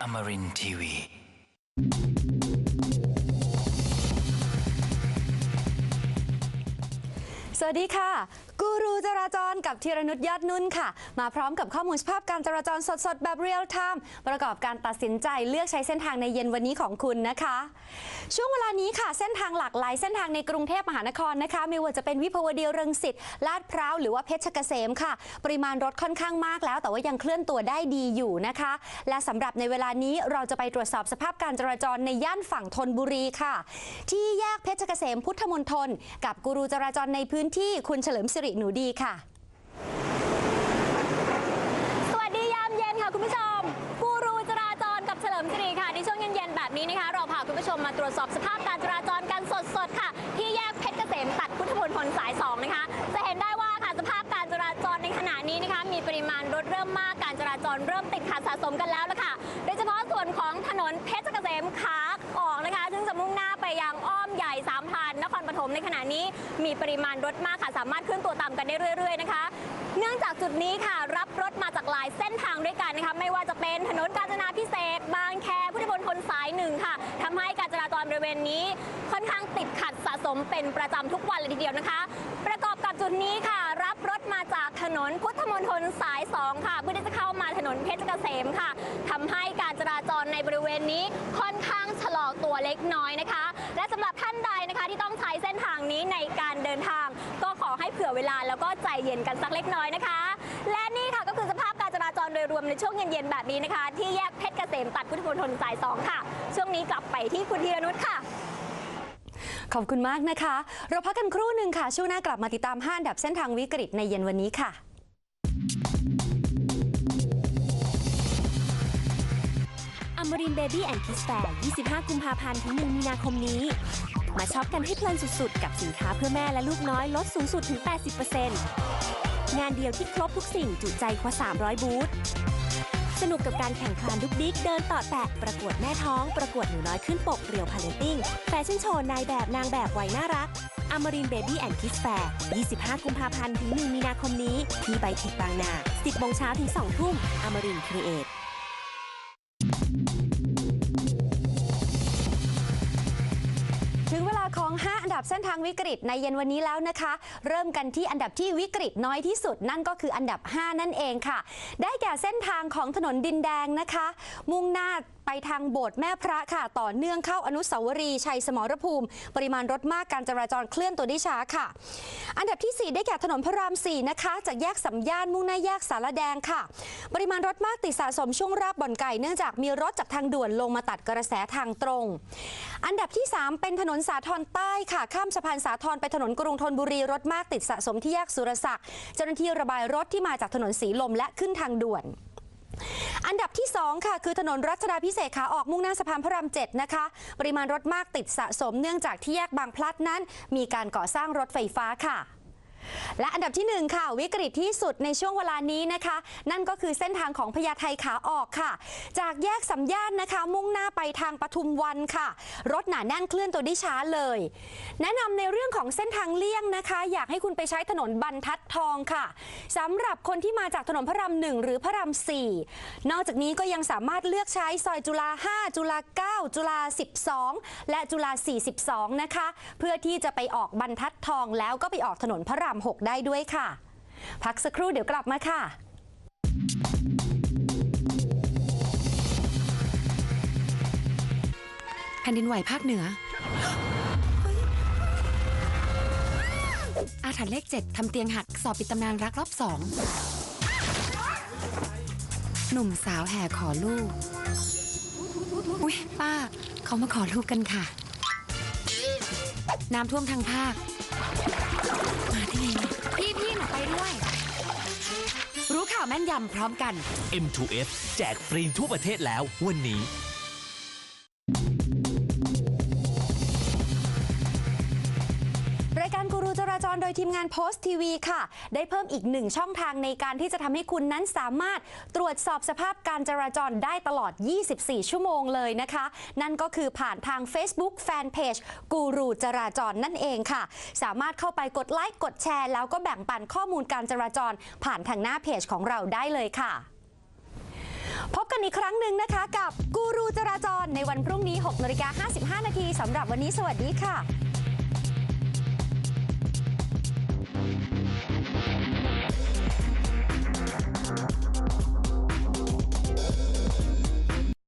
Amarin Tiwi. สวัสดีค่ะ กูรูจราจรกับธีรนุชยอดนุ่นค่ะ มาพร้อมกับข้อมูลสภาพการจราจรสดๆ แบบเรียลไทม์ประกอบการตัดสินใจเลือกใช้เส้นทางในเย็นวันนี้ของคุณนะคะ ช่วงเวลานี้ค่ะ เส้นทางหลากหลายเส้นทางในกรุงเทพมหานครนะคะ ไม่ว่าจะเป็นวิภาวดีรังสิตลาดพร้าวหรือว่าเพชรเกษมค่ะ ปริมาณรถค่อนข้างมากแล้ว แต่ว่ายังเคลื่อนตัวได้ดีอยู่นะคะ และสำหรับในเวลานี้เราจะไปตรวจสอบสภาพการจราจรในย่านฝั่งธนบุรีค่ะ ที่แยกเพชรเกษมพุทธมณฑลกับกูรูจราจรในพื้นที่คุณเฉลิมสิริหนูดีค่ะ สวัสดียามเย็นค่ะคุณผู้ชมกูรูจราจรกับเฉลิมสิริค่ะในช่วงเย็นๆแบบนี้นะคะ เราพาคุณผู้ชมมาตรวจสอบสภาพการจราจรกันสดๆค่ะ ที่แยกเพชรเกษมตัดพุทธมณฑลสาย 2 นะคะ จะเห็นได้ว่าค่ะสภาพการจราจรในขณะนี้นะคะ มีปริมาณรถเริ่มมากการจราจรเริ่มติดขัดสะสมกันแล้วละค่ะ โดยเฉพาะส่วนของถนนเพชร มในขณะนี้มีปริมาณรถมากค่ะ สามารถเคลื่อนตัวตามกันได้เรื่อย ๆ นะคะ เนื่องจากจุดนี้ค่ะ รับรถมาจากหลายเส้นทางด้วยกันนะคะไม่ว่าจะเป็นถนนกาญจนาพิเศษ บางแคพุทธมณฑลสายหนึ่งค่ะทำให้การจราจรบริเวณนี้ค่อนข้างติดขัดสะสมเป็นประจำทุกวันเลยทีเดียวนะคะ ประกอบกับจุดนี้ค่ะ รับรถมาจากถนนพุทธมณฑลสาย 2 ค่ะ เพื่อที่จะเข้ามาถนนเพชรเกษมค่ะทำให้การจราจรในบริเวณนี้ค่อนข้างชะลอตัวเล็กน้อยนะคะ และสำหรับท่านใด เย็นกันสักเล็กน้อยนะคะ และนี่ค่ะก็คือสภาพการจราจรโดยรวมในช่วงเย็นๆแบบนี้นะคะ ที่แยกเพชรเกษมตัดพุทธมณฑลสาย2ค่ะ ช่วงนี้กลับไปที่คุณธีรนุชค่ะขอบคุณมากนะคะ เราพักกันครู่หนึ่งค่ะ ช่วงหน้ากลับมาติดตามห้าอันดับเส้นทางวิกฤตในเย็นวันนี้ค่ะอมรินเบบี้แอนด์คิสแฟร์25 กุมภาพันธ์ถึง 1 มีนาคมนี้ มาช็อปกันให้เพลินสุดๆ กับสินค้าเพื่อแม่และลูกน้อยลดสูงสุดถึง 80%งานเดียวที่ครบทุกสิ่งจุใจกว่า 300 บูธ สนุกกับการแข่งขันดุกดิกเดินต่อแตะประกวดแม่ท้อง ประกวดหนูน้อยขึ้นปกเรียวพาเลนติ้งแฟชั่นโชว์นายแบบนางแบบวัยน่ารักอมรินเบบี้แอนด์คิสแฟร์25 กุมภาพันธ์ ถึง 1 มีนาคมนี้ ที่ไบเทคบางนา 10โมงเช้าถึง 2 ทุ่มอมรินครีเอท ของ 5 อันดับเส้นทางวิกฤตในเย็นวันนี้แล้วนะคะ เริ่มกันที่อันดับที่วิกฤตน้อยที่สุด นั่นก็คืออันดับ 5 นั่นเองค่ะ ได้แก่เส้นทางของถนนดินแดงนะคะ มุ่งหน้า ทางโบสถ์แม่พระค่ะ ต่อเนื่องเข้าอนุสาวรีย์ชัยสมรภูมิ ปริมาณรถมากการจราจรเคลื่อนตัวได้ช้าค่ะ อันดับทีสี่ 4 ได้แก่ถนนพระราม 4 นะคะ จากแยกสัมย่านมุ่งหน้าแยกสารแดงค่ะ ปริมาณรถมากติดสะสมช่วงราบบ่อนไก่เนื่องจากมีรถจากทางด่วนลงมาตัดกระแสทางตรง อันดับที่ 3 เป็นถนนสาทรใต้ค่ะ ข้ามสะพานสาทรไปถนนกรุงธนบุรีรถมากติดสะสมที่แยกสุรศักดิ์เจ้าหน้าที่ระบายรถที่มาจากถนนสีลมและขึ้นทางด่วน อันดับที่ 2 ค่ะ คือถนนรัชดาพิเศษขาออกมุ่งหน้าสะพานพระราม7นะคะ ปริมาณรถมากติดสะสมเนื่องจากที่แยกบางพลัดนั้น มีการก่อสร้างรถไฟฟ้าค่ะ และอันดับที่ 1 ค่ะ วิกฤตที่สุดในช่วงเวลานี้นะคะ นั่นก็คือเส้นทางของพญาไทขาออกค่ะ จากแยกสัมย่านนะคะ มุ่งหน้าไปทางปทุมวันค่ะ รถหนาแน่นเคลื่อนตัวได้ช้าเลย แนะนำในเรื่องของเส้นทางเลี่ยงนะคะ อยากให้คุณไปใช้ถนนบรรทัดทองค่ะสำหรับคนที่มาจากถนนพระรามหนึ่งหรือพระรามสี่นอกจากนี้ก็ยังสามารถเลือกใช้ซอยจุฬา5 จุฬา9 จุฬา12 และจุฬา42 นะคะ เพื่อที่จะไปออกบรรทัดทองแล้วก็ไปออกถนนพระราม6 ได้ด้วยค่ะ พักสักครู่เดี๋ยวกลับมาค่ะแผ่นดินไหวภาคเหนือ อาถรรพ์เลขเจ็ดทำเตียงหัก สอบปิดตำนานรักรอบสอง หนุ่มสาวแห่ขอลูก อุ๊ย ป้า เขามาขอลูกกันค่ะ น้ำท่วมทางภาค มาได้ไงเนี่ยพี่พี่หนูไปด้วย รู้ข่าวแม่นยำพร้อมกัน M2F แจกฟรีทั่วประเทศแล้ววันนี้ ราจรโดยทีมงานโพสต์ทีวีค่ะ ได้เพิ่มอีกหนึ่งช่องทางในการที่จะทำให้คุณนั้นสามารถตรวจสอบสภาพการจราจรได้ตลอด 24 ชั่วโมงเลยนะคะ นั่นก็คือผ่านทาง Facebook Fanpage กูรูจราจรนั่นเองค่ะ สามารถเข้าไปกดไลค์กดแชร์ แล้วก็แบ่งปันข้อมูลการจราจร ผ่านทางหน้าเพจของเราได้เลยค่ะพบกันอีกครั้งหนึ่งนะคะกับกูรูจราจรในวันพรุ่งนี้ 6นาฬิกา55 นาทีสำหรับวันนี้สวัสดีค่ะ